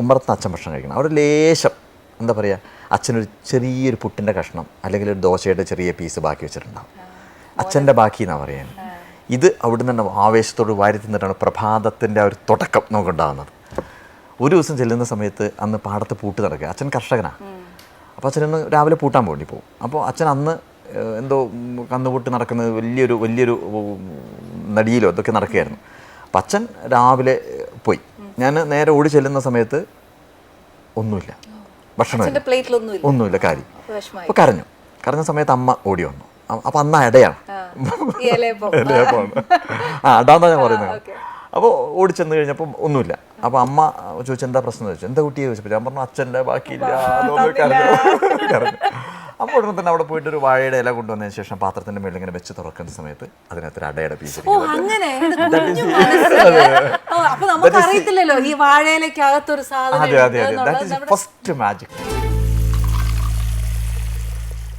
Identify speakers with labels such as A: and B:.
A: ഉമ്മറത്ത് അച്ഛൻ ഭക്ഷണം കഴിക്കണം. അവിടെ ലേശം എന്താ പറയുക അച്ഛനൊരു ചെറിയൊരു പുട്ടിന്റെ കഷ്ണം അല്ലെങ്കിൽ ഒരു ദോശയുടെ ചെറിയ പീസ് ബാക്കി വെച്ചിട്ടുണ്ടാവും. അച്ഛന്റെ ബാക്കി എന്നാണ് പറയാൻ? ഇത് അവിടുന്ന് തന്നെ ആവേശത്തോട് വാരി തിന്നിട്ടാണ് പ്രഭാതത്തിന്റെ ആ ഒരു തുടക്കം നമുക്കുണ്ടാകുന്നത് ഒരു ദിവസം ചെല്ലുന്ന സമയത്ത് അന്ന് പാടത്ത് പൂട്ട് നടക്കുക. അച്ഛൻ കർഷകനാണ് അപ്പോൾ അച്ഛനൊന്ന് രാവിലെ പൂട്ടാൻ വേണ്ടി പോകും. അപ്പോൾ അച്ഛൻ അന്ന് എന്തോ കന്നുപൂട്ട് നടക്കുന്നത് വലിയൊരു വലിയൊരു നടിയിലോ ഇതൊക്കെ നടക്കുകയായിരുന്നു. അപ്പം അച്ഛൻ രാവിലെ ഞാൻ നേരെ ഓടി ചെല്ലുന്ന സമയത്ത് ഒന്നുമില്ല.
B: ഭക്ഷണം
A: ഒന്നുമില്ല കാര്യം. അപ്പോൾ കരഞ്ഞു. കരഞ്ഞ സമയത്ത് അമ്മ ഓടി വന്നു. അപ്പം അന്ന് അടയാണ്. ആ അടാന്നാ ഞാൻ പറയുന്നത്. അപ്പോൾ ഓടിച്ചെന്ന് കഴിഞ്ഞപ്പോൾ ഒന്നുമില്ല. അപ്പോൾ അമ്മ ചോദിച്ചു എന്താ പ്രശ്നം? ചോദിച്ചു. എന്താ കുട്ടിയെ? ചോദിച്ചപ്പോൾ ഞാൻ പറഞ്ഞു അച്ഛന്റെ ബാക്കിയില്ല. അതൊന്ന് കരഞ്ഞു. കരഞ്ഞു. അപ്പോൾ ഉടനെ തന്നെ അവിടെ പോയിട്ട് ഒരു വാഴയുടെ ഇല കൊണ്ടുവന്നതിന് ശേഷം പാത്രത്തിന്റെ മേളിൽ ഇങ്ങനെ വെച്ച് തുറക്കുന്ന സമയത്ത് അതിനകത്ത് ഒരു അടയുടെ പീസ്
B: അങ്ങനെ? അപ്പൊ നമുക്ക് അറിയത്തില്ലല്ലോ ഈ വാഴയിലേക്കകത്തൊരു സാധനം
A: അതെ അതെ അതെ. That is first magic